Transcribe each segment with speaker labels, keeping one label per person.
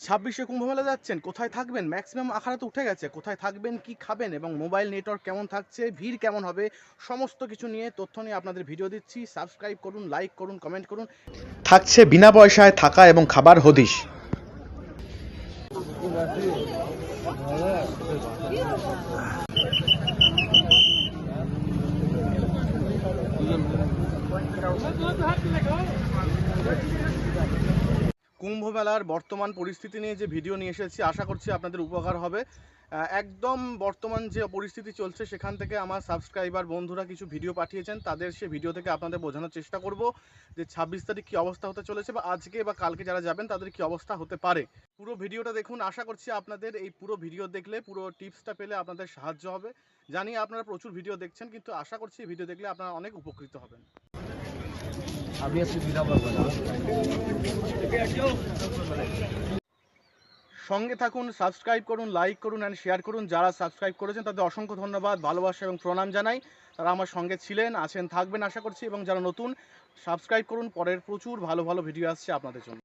Speaker 1: ছাব্বিশে কুম্ভমেলা যাচ্ছেন, কোথায় থাকবেন? ম্যাক্সিমাম আখাড়া তো উঠে গেছে, কোথায় থাকবেন, কি খাবেন এবং মোবাইল নেটওয়ার্ক কেমন থাকছে, ভিড় কেমন হবে, সমস্ত কিছু নিয়ে তথ্য নিয়ে আপনাদের ভিডিও দিচ্ছি। সাবস্ক্রাইব করুন লাইক করুন কমেন্ট করুন। থাকছে বিনা পয়সায় থাকা এবং খাবার হদিশ। কুম্ভ মেলার বর্তমান পরিস্থিতি নিয়ে যে ভিডিও নিয়ে এসেছি, আশা করছি আপনাদের উপকার হবে। একদম বর্তমান যে পরিস্থিতি চলছে, সেখান থেকে আমার সাবস্ক্রাইবার বন্ধুরা কিছু ভিডিও পাঠিয়েছেন, তাদের সে ভিডিও থেকে আপনাদের বোঝানোর চেষ্টা করব যে ছাব্বিশ তারিখ কী অবস্থা হতে চলেছে বা আজকে বা কালকে যারা যাবেন, তাদের কী অবস্থা হতে পারে। পুরো ভিডিওটা দেখুন, আশা করছি আপনাদের এই পুরো ভিডিও দেখলে, পুরো টিপসটা পেলে আপনাদের সাহায্য হবে। জানি আপনারা প্রচুর ভিডিও দেখছেন, কিন্তু আশা করছি ভিডিও দেখলে আপনারা অনেক উপকৃত হবেন।
Speaker 2: আমি আছি
Speaker 1: সঙ্গে থাকুন সাবস্ক্রাইব করুন লাইক করুন অ্যান্ড শেয়ার করুন। যারা সাবস্ক্রাইব করেছেন তাদের অসংখ্য ধন্যবাদ ভালোবাসা এবং প্রণাম জানাই। তারা আমার সঙ্গে ছিলেন আছেন থাকবেন আশা করছি এবং যারা নতুন সাবস্ক্রাইব করুন। পরের প্রচুর ভালো ভালো ভিডিও আসছে আপনাদের জন্য।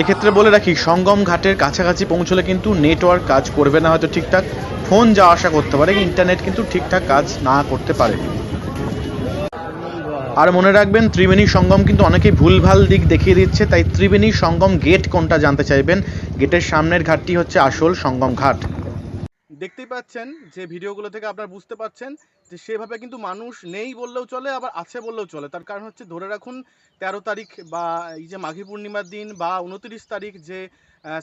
Speaker 1: এক্ষেত্রে বলে রাখি সঙ্গম ঘাটের কাছাকাছি পৌঁছলে কিন্তু নেটওয়ার্ক কাজ করবে না হয়তো ঠিকঠাক। ফোন যাওয়া আসা করতে পারে ইন্টারনেট কিন্তু ঠিকঠাক কাজ না করতে পারে। আর মনে রাখবেন, ত্রিবেণী সঙ্গম কিন্তু অনেকেই ভুলভাল দিক দেখিয়ে দিচ্ছে, তাই ত্রিবেণী সঙ্গম গেট কোনটা জানতে চাইবেন? গেটের সামনের ঘাটটি হচ্ছে আসল সঙ্গম ঘাট। দেখতেই পাচ্ছেন যে ভিডিওগুলো থেকে আপনারা বুঝতে পাচ্ছেন যে সেভাবে কিন্তু মানুষ নেই বললেও চলে, আবার আছে বললেও চলে। তার কারণ হচ্ছে ধরে রাখুন, তেরো তারিখ বা এই যে মাঘী পূর্ণিমার দিন বা উনত্রিশ তারিখ যে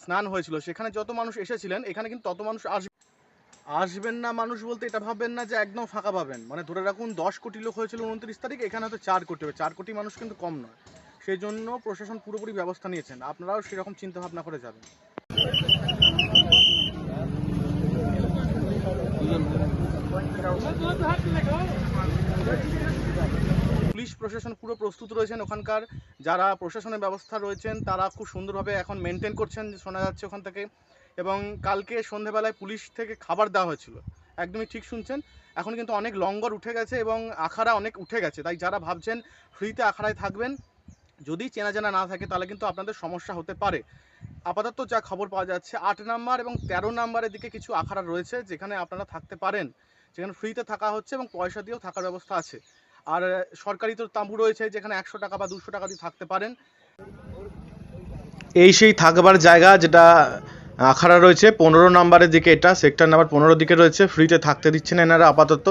Speaker 1: স্নান হয়েছিল, সেখানে যত মানুষ এসেছিলেন, এখানে কিন্তু তত মানুষ আসবে। আসবেন না মানুষ বলতে, এটা ভাববেন না যে একদম ফাঁকা পাবেন। মানে ধরে রাখুন, দশ কোটি লোক হয়েছিল উনত্রিশ তারিখ, এখানে হয়তো চার কোটি হবে। চার কোটি মানুষ কিন্তু কম নয়। সেই জন্য প্রশাসন পুরোপুরি ব্যবস্থা নিয়েছেন। আপনারাও সেরকম চিন্তা ভাবনা করে যাবেন। পুলিশ প্রশাসন পুরো প্রস্তুত রয়েছেন ওখানকার। যারা প্রশাসনের ব্যবস্থা রয়েছেন, তারা খুব সুন্দরভাবে এখন মেনটেন করছেন, শোনা যাচ্ছে ওখান থেকে। এবং কালকে সন্ধেবেলায় পুলিশ থেকে খাবার দেওয়া হয়েছিল। একদমই ঠিক শুনছেন? এখন কিন্তু অনেক লঙ্গর উঠে গেছে এবং আখাড়া অনেক উঠে গেছে। তাই যারা ভাবছেন ফ্রিতে আখাড়ায় থাকবেন, যদি চেনা জানা না থাকে তাহলে কিন্তু আপনাদের সমস্যা হতে পারে। আপাতত যা খবর পাওয়া যাচ্ছে, আট নাম্বার এবং তেরো নাম্বারের দিকে কিছু আখাড়া রয়েছে যেখানে আপনারা থাকতে পারেন। যেখানে ফ্রিতে থাকা হচ্ছে এবং পয়সা দিয়েও থাকার ব্যবস্থা আছে। আর সরকারি তো তাঁবু রয়েছে যেখানে একশো টাকা বা দুশো টাকা দিয়ে থাকতে পারেন। এই সেই থাকবার জায়গা যেটা আখাড়া রয়েছে, পনেরো নাম্বারের দিকে এটা সেক্টর নাম্বার পনেরো দিকে রয়েছে ফ্রিতে থাকতে দিচ্ছেন এনারা আপাতত।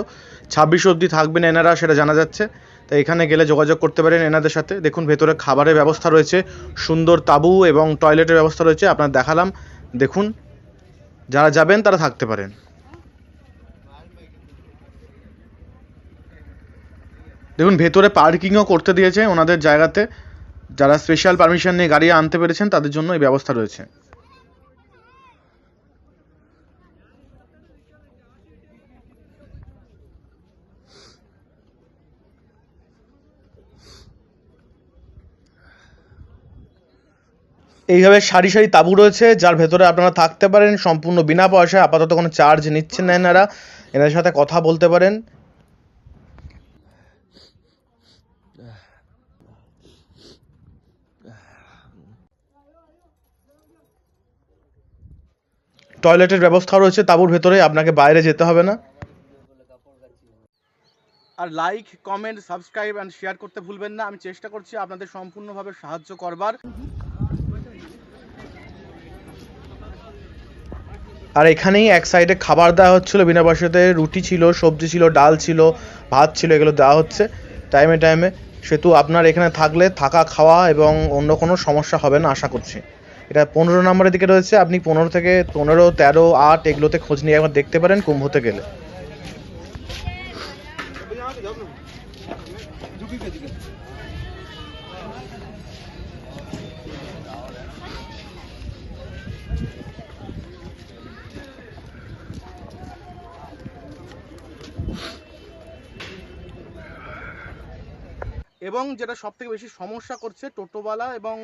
Speaker 1: ছাব্বিশ অবধি থাকবেন এনারা, সেটা জানা যাচ্ছে। তাই এখানে গেলে যোগাযোগ করতে পারেন এনাদের সাথে। দেখুন, ভেতরে খাবারের ব্যবস্থা রয়েছে, সুন্দর তাঁবু এবং টয়লেটের ব্যবস্থা রয়েছে, আপনার দেখালাম। দেখুন, যারা যাবেন তারা থাকতে পারেন। দেখুন, ভেতরে পার্কিংও করতে দিয়েছে ওনাদের জায়গাতে। যারা স্পেশাল পারমিশন নিয়ে গাড়ি আনতে পেরেছেন, তাদের জন্য এই ব্যবস্থা রয়েছে। এইভাবে সারি সারি তাঁবু রয়েছে, যার ভেতরে আপনারা থাকতে পারেন, সম্পূর্ণ বিনা পয়সায়, আপাতত কোনো চার্জ নিচ্ছেন না এনারা। এনাদের সাথে কথা বলতে পারেন। টয়লেটের ব্যবস্থা রয়েছে, তাঁবুর ভেতরে, আপনাকে বাইরে যেতে হবে না। আর like comment subscribe and share করতে ভুলবেন না। আমি চেষ্টা করছি আপনাদের সম্পূর্ণভাবে সাহায্য করবার। আর এখানেই এক সাইডে খাবার দেওয়া হচ্ছিল, বিনা পয়সাতে রুটি ছিল, সবজি ছিল, ডাল ছিল, ভাত ছিল, এগুলো দেওয়া হচ্ছে। টাইমে টাইমে সেহেতু আপনার এখানে থাকলে থাকা, খাওয়া এবং অন্য কোনো সমস্যা হবে না, আশা করছি। এটা পনেরো নম্বরের দিকে রয়েছে। আপনি পনেরো থেকে পনেরো, তেরো, আট এগুলোতে খোঁজ নিয়ে একবার দেখতে পারেন কুম্ভতে গেলে। এবং যেটা সব থেকে বেশি সমস্যা করছে টোটোওয়ালা এবং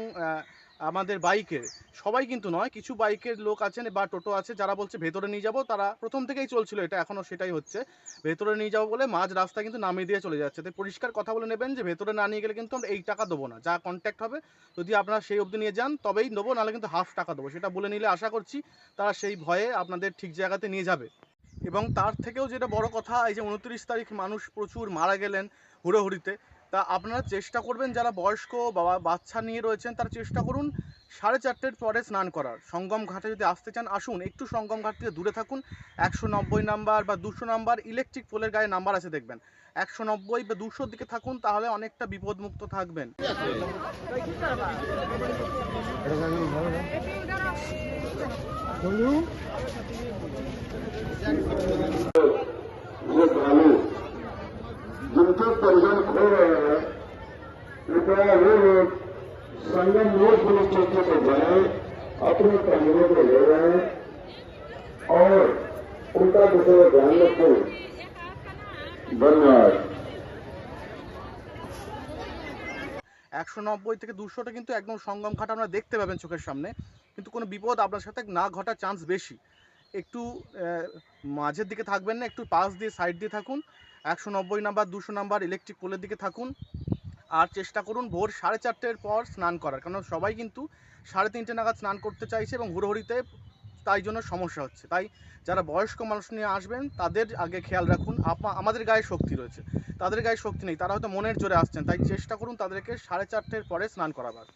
Speaker 1: আমাদের বাইকের, সবাই কিন্তু নয়, কিছু বাইকের লোক আছেন বা টোটো আছে যারা বলছে ভেতরে নিয়ে যাব, তারা প্রথম থেকেই চলছিল, এটা এখনও সেটাই হচ্ছে। ভেতরে নিয়ে যাব বলে মাঝ রাস্তা কিন্তু নামিয়ে দিয়ে চলে যাচ্ছে। তাই পরিষ্কার কথা বলে নেবেন যে ভেতরে না নিয়ে গেলে কিন্তু আমরা এই টাকা দেবো না, যা কন্ট্যাক্ট হবে, যদি আপনারা সেই অবধি নিয়ে যান তবেই নেব, নাহলে কিন্তু হাফ টাকা দেবো। সেটা বলে নিলে আশা করছি তারা সেই ভয়ে আপনাদের ঠিক জায়গাতে নিয়ে যাবে। এবং তার থেকেও যেটা বড় কথা, এই যে উনত্রিশ তারিখ মানুষ প্রচুর মারা গেলেন হুড়োহুড়িতে তা আপনারা চেষ্টা করবেন যারা বয়স্ক বাবা, বাচ্চা নিয়ে রয়েছেন, তারা চেষ্টা করুন সাড়ে চারটের পরে স্নান করার। সঙ্গম ঘাটে যদি আসতে চান, আসুন। একটু সঙ্গম ঘাট থেকে দূরে থাকুন। একশো নব্বই নাম্বার বা দুশো নাম্বার ইলেকট্রিক পোলের গায়ে নাম্বার আছে দেখবেন। একশো নব্বই বা দুশোর দিকে থাকুন, তাহলে অনেকটা বিপদমুক্ত থাকবেন।
Speaker 3: चौकी पर जाए अपने परिजनों को ले जाए और उनका दूसरा ध्यान रखें धन्यवाद
Speaker 1: একশো নব্বই থেকে দুশোটা কিন্তু একদম সঙ্গম ঘাট আপনারা দেখতে পাবেন চোখের সামনে কিন্তু কোনো বিপদ আপনার সাথে না ঘটার চান্স বেশি একটু আহ, মাঝের দিকে থাকবেন না একটু পাশ দিয়ে সাইড দিয়ে থাকুন একশো নব্বই নাম্বার দুশো নাম্বার ইলেকট্রিক পোলের দিকে থাকুন আর চেষ্টা করুন ভোর সাড়ে চারটের পর স্নান করার কারণ সবাই কিন্তু সাড়ে তিনটে নাগাদ স্নান করতে চাইছে এবং হুড়োহুড়িতে তাই জন্য সমস্যা হচ্ছে। তাই যারা বয়স্ক মানুষ নিয়ে আসবেন, তাদের আগে খেয়াল রাখুন, আপা আমাদের গায়ে শক্তি রয়েছে। তাদের গায়ে শক্তি নেই, তারা হয়তো মনের জোরে আসছেন, তাই চেষ্টা করুন তাদেরকে সাড়ে চারটের পরে স্নান করাবার।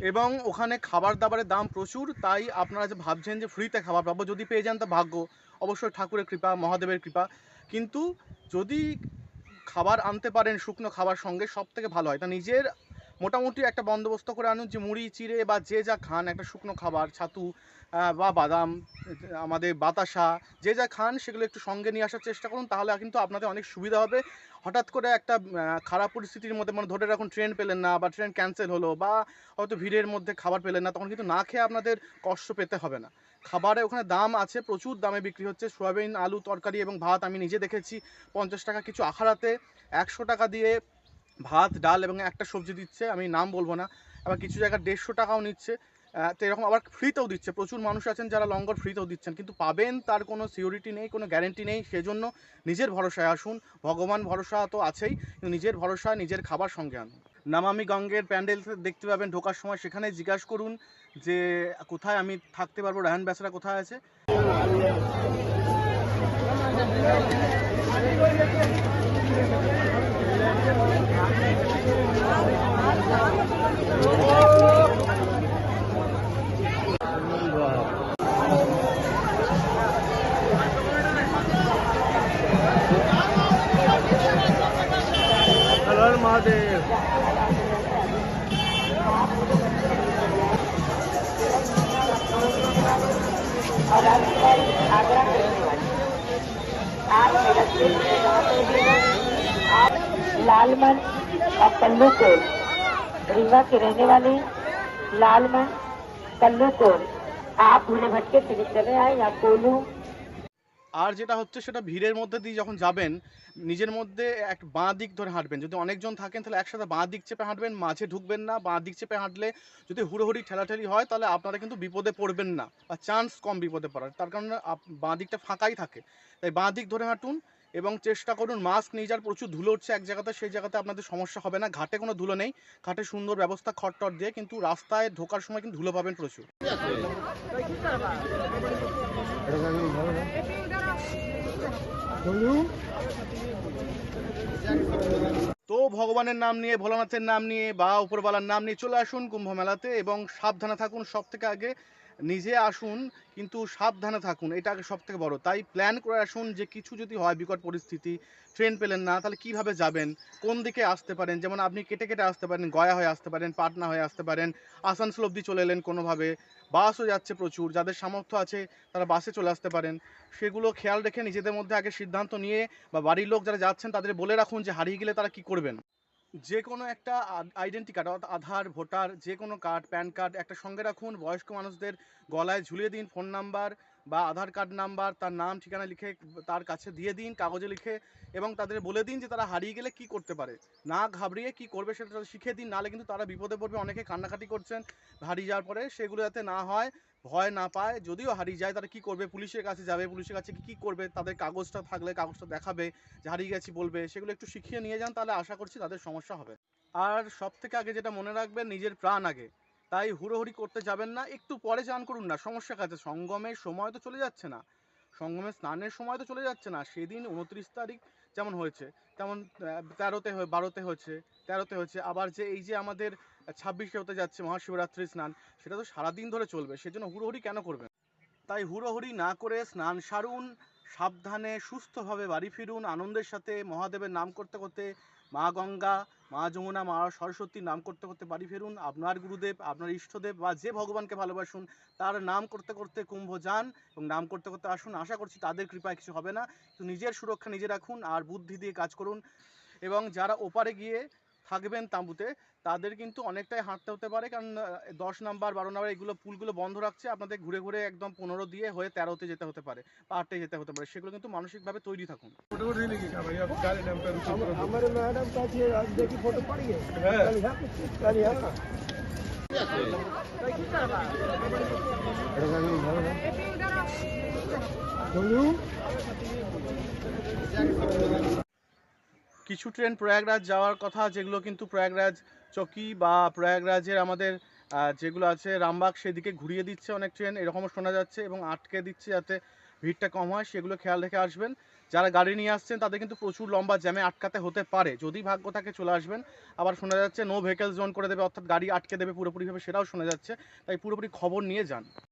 Speaker 1: এবং ওখানে খাবার দাবারের দাম প্রচুর, তাই আপনারা যে ভাবছেন যে ফ্রিতে খাবার পাবো, যদি পেয়ে যান তো ভাগ্য। অবশ্যই ঠাকুরের কৃপা, মহাদেবের কৃপা। কিন্তু যদি খাবার আনতে পারেন, শুকনো খাবার সঙ্গে সব থেকে ভালো হয়। তা নিজের মোটামুটি একটা বন্দোবস্ত করে আনুন যে মুড়ি, চিড়ে বা যে যা খান, একটা শুকনো খাবার, ছাতু বা বাদাম, আমাদের বাতাসা, যে যা খান সেগুলো একটু সঙ্গে নিয়ে আসার চেষ্টা করুন, তাহলে কিন্তু আপনাদের অনেক সুবিধা হবে। হঠাৎ করে একটা খারাপ পরিস্থিতির মধ্যে মানে ধরে রাখুন ট্রেন পেলেন না বা ট্রেন ক্যান্সেল হলো বা হয়তো ভিড়ের মধ্যে খাবার পেলেন না, তখন কিন্তু না খেয়ে আপনাদের কষ্ট পেতে হবে না। খাবারে ওখানে দাম আছে, প্রচুর দামে বিক্রি হচ্ছে, সয়াবিন, আলু, তরকারি এবং ভাত আমি নিজে দেখেছি, পঞ্চাশ টাকা কিছু আখাড়াতে। একশো টাকা দিয়ে ভাত, ডাল এবং একটা সবজি দিচ্ছে, আমি নাম বলব না, আবার কিছু জায়গায় দেড়শো টাকাও নিচ্ছে তো এরকম আবার ফ্রিতেও দিচ্ছে। প্রচুর মানুষ আছেন যারা লঙ্গর ফ্রিতেও দিচ্ছেন, কিন্তু পাবেন তার কোনো সিওরিটি নেই, কোনো গ্যারেন্টি নেই, সেজন্য নিজের ভরসায় আসুন। ভগবান ভরসা তো আছেই, কিন্তু নিজের ভরসা নিজের খাবার সঙ্গে আনুন। নামামি গঙ্গের প্যান্ডেল দেখতে পাবেন, ঢোকার সময় সেখানে জিজ্ঞাসা করুন যে, কোথায় আমি থাকতে পারব? রায়হান ব্যাসরা কোথায় আছে?
Speaker 2: Thank you.
Speaker 4: लालमन और कल्लू कोल रीवा के रहने वाले लालमन कल्लू कोल आप भूले भटके से चले आए या कोलू
Speaker 1: আর যেটা হচ্ছে সেটা ভিড়ের মধ্যে দিয়ে যখন যাবেন নিজের মধ্যে এক বাঁ দিক ধরে হাঁটবেন যদি অনেকজন থাকেন তাহলে একসাথে বাঁ দিক চেপে হাঁটবেন মাঝে ঢুকবেন না বাঁ দিক চেপে হাঁটলে যদি হুড়োহুড়ি ঠেলাঠেলি হয় তাহলে আপনারা কিন্তু বিপদে পড়বেন না বা চান্স কম বিপদে পড়ার তার কারণে আপ- বাঁ দিকটা ফাঁকাই থাকে তাই বাঁ দিক ধরে হাঁটুন এবং চেষ্টা করুন মাস্ক নিয়ে যার প্রচুর ধুলো উঠছে এক জায়গাতে, সেই জায়গাতে আপনাদের সমস্যা হবে না। ঘাটে কোনো ধুলো নেই। ঘাটে সুন্দর ব্যবস্থা খটটট দিয়ে, কিন্তু রাস্তায় ঢোকার সময় কিন্তু ধুলো পাবেন প্রচুর। তো ভগবানের নাম নিয়ে, ভোলানাথের নাম নিয়ে বা উপরবালার নাম নিয়ে চলে আসুন কুম্ভ মেলাতে এবং সাবধানে থাকুন। সব থেকে আগে নিজে আসুন, কিন্তু সাবধানে থাকুন, এটা আগে সব থেকে বড়। তাই প্ল্যান করে আসুন যে কিছু যদি হয়, বিকট পরিস্থিতি ট্রেন পেলেন না, তাহলে কীভাবে যাবেন, কোন দিকে আসতে পারেন? যেমন আপনি কেটে কেটে আসতে পারেন, গয়া হয়ে আসতে পারেন, পাটনা হয়ে আসতে পারেন, আসানসোল অবধি চলে এলেন কোনোভাবে। বাসও যাচ্ছে প্রচুর, যাদের সামর্থ্য আছে তারা বাসে চলে আসতে পারেন। সেগুলো খেয়াল রেখে নিজেদের মধ্যে আগে সিদ্ধান্ত নিয়ে বা বাড়ির লোক যারা যাচ্ছেন তাদের বলে রাখুন যে হারিয়ে গেলে তারা কি করবেন? যে কোনো একটা আইডেন্টি কার্ড অর্থাৎ আধার, ভোটার যে কোনো কার্ড প্যান কার্ড একটা সঙ্গে রাখুন। বয়স্ক মানুষদের গলায় ঝুলিয়ে দিন ফোন নাম্বার বা আধার কার্ড নাম্বার তার নাম, ঠিকানা লিখে তার কাছে দিয়ে দিন, কাগজে লিখে এবং তাদের বলে দিন যে তারা হারিয়ে গেলে কি করতে পারে। না ঘাবড়িয়ে কি করবে সেটা শিখিয়ে দিন, নাহলে কিন্তু তারা বিপদে পড়বে, অনেকে কান্নাকাটি করছেন, হারিয়ে যাওয়ার পরে সেগুলো যাতে না হয়। ভয় না পায়, যদিও হারিয়ে যায়, তারা কি করবে? পুলিশের কাছে যাবে, পুলিশের কাছে কি করবে? তাদের কাগজটা থাকলে কাগজটা দেখাবে, যে হারিয়ে গেছি বলবে, সেগুলো একটু শিখিয়ে নিয়ে যান, তাহলে আশা করছি তাদের সমস্যা হবে। আর সব থেকে আগে যেটা মনে রাখবেন, নিজের প্রাণ আগে। তাই হুড়োহুড়ি করতে যাবেন না, একটু পরে চান করুন না, সমস্যা কাছে। সঙ্গমের সময় তো চলে যাচ্ছে না। সঙ্গমের স্নানের সময় তো চলে যাচ্ছে না, সেদিন উনত্রিশ তারিখ যেমন হয়েছে, তেমন তেরোতে বারোতে হয়েছে, তেরোতে হয়েছে, আবার যে এই যে আমাদের ছাব্বিশে হতে যাচ্ছে, মহাশিবরাত্রি স্নান। সেটা তো সারাদিন ধরে চলবে, সেজন্য হুড়োহুড়ি কেন করবেন তাই হুড়োহুড়ি না করে স্নান সারুন, সাবধানে, সুস্থভাবে বাড়ি ফিরুন, আনন্দের সাথে মহাদেবের নাম করতে করতে মা গঙ্গা, মা যমুনা, মা সরস্বতীর নাম করতে করতে বাড়ি ফিরুন। আপনার গুরুদেব, আপনার ইষ্টদেব বা যে ভগবানকে ভালোবাসুন, তার নাম করতে করতে কুম্ভ যান এবং নাম করতে করতে আসুন। আশা করছি তাদের কৃপায় কিছু হবে না। নিজের সুরক্ষা নিজে রাখুন আর বুদ্ধি দিয়ে কাজ করুন। এবং যারা ওপারে গিয়ে থাকবেন তাঁবুতে তাদের কিন্তু অনেকটাই হাঁটতে হতে পারে। কারণ দশ নাম্বার বারো নাম্বার এগুলো পুলগুলো বন্ধ রাখছে আপনাদের ঘুরে ঘুরে একদম পনেরো দিয়ে হয়ে তেরোতে যেতে হতে পারে বা আটটে যেতে হতে পারে। সেগুলো কিন্তু মানসিকভাবে তৈরি থাকুন। কিছু ট্রেন প্রয়াগরাজ যাওয়ার কথা, যেগুলো কিন্তু প্রয়াগরাজ চকি বা প্রয়াগরাজের আমাদের যেগুলো আছে রামবাগ, সেদিকে ঘুরিয়ে দিচ্ছে অনেক ট্রেন, এরকমও শোনা যাচ্ছে এবং আটকে দিচ্ছে যাতে ভিড়টা কম হয়, সেগুলো খেয়াল রেখে আসবেন। যারা গাড়ি নিয়ে আসছেন, তাদের কিন্তু প্রচুর লম্বা জ্যামে আটকাতে হতে পারে। যদি ভাগ্য থাকে, চলে আসবেন। আবার শোনা যাচ্ছে নো ভেহিকেল জোন করে দেবে, অর্থাৎ গাড়ি আটকে দেবে পুরোপুরিভাবে, সেটাও শোনা যাচ্ছে। তাই পুরোপুরি খবর নিয়ে যান।